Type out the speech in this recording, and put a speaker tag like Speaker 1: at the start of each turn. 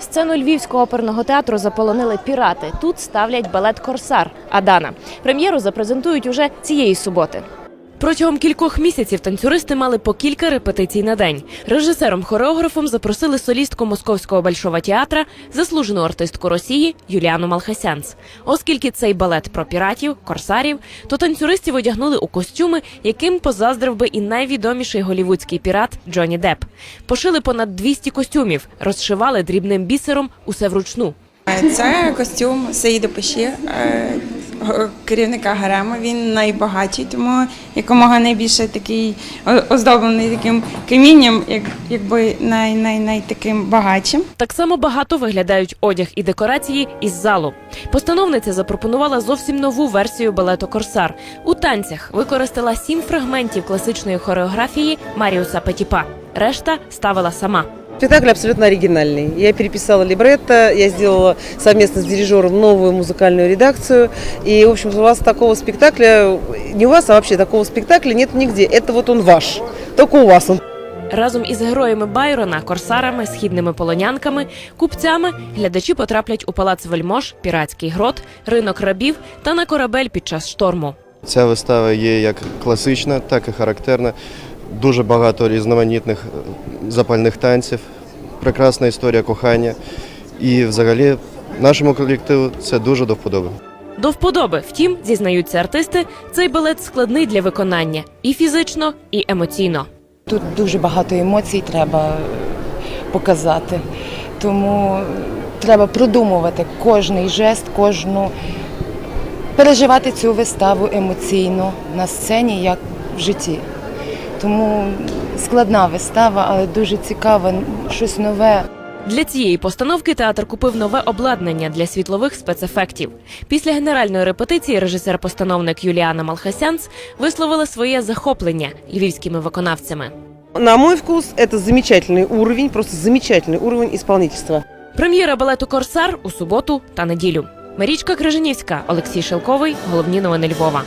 Speaker 1: Сцену Львівського оперного театру заполонили пірати. Тут ставлять балет Корсар Адана. Прем'єру запрезентують уже цієї суботи. Протягом кількох місяців танцюристи мали по кілька репетицій на день. Режисером-хореографом запросили солістку Московського большого театра, заслужену артистку Росії Юліану Малхасянц. Оскільки цей балет про піратів, корсарів, то танцюристів одягнули у костюми, яким позаздрив би і найвідоміший голівудський пірат Джонні Депп. Пошили понад 200 костюмів, розшивали дрібним бісером усе вручну.
Speaker 2: Це костюм Саїда Паші, керівника гарему. Він найбагатший, тому якомога найбільше такий оздоблений таким камінням, як, якби най, най, най таким багатшим.
Speaker 1: Так само багато виглядають одяг і декорації із залу. Постановниця запропонувала зовсім нову версію балету Корсар. У танцях використала сім фрагментів класичної хореографії Маріуса Петіпа. Решта ставила сама.
Speaker 3: Спектакль абсолютно оригинальный. Я переписала либретто, я сделала совместно с дирижером новую музыкальную редакцию. И, в общем, у вас такого спектакля, не у вас, а вообще такого спектакля нет нигде. Это вот он ваш. Только у вас он.
Speaker 1: Разом із героями Байрона, корсарами, східними полонянками, купцями глядачі потраплять у палац вельмож, піратський грот, ринок рабів та на корабель під час шторму.
Speaker 4: Ця вистава є як класична, так і характерна. Дуже багато різноманітних е, запальних танців, прекрасна історія кохання. І взагалі нашому колективу це дуже до вподоби.
Speaker 1: До вподоби, втім, зізнаються артисти, цей балет складний для виконання і фізично, і емоційно.
Speaker 5: Тут дуже багато емоцій треба показати. Тому треба продумувати кожний жест, кожну переживати цю виставу емоційно на сцені, як в житті. Тому складна вистава, але дуже цікава, щось нове.
Speaker 1: Для цієї постановки театр купив нове обладнання для світлових спецефектів. Після генеральної репетиції режисер-постановник Юліана Малхасянц висловила своє захоплення львівськими виконавцями.
Speaker 3: На мой вкус, это замечательный уровень, просто замечательный уровень исполнительства.
Speaker 1: Прем'єра балету Корсар у суботу та неділю. Марічка Крижанівська, Олексій Шелковий. Головні новини Львова.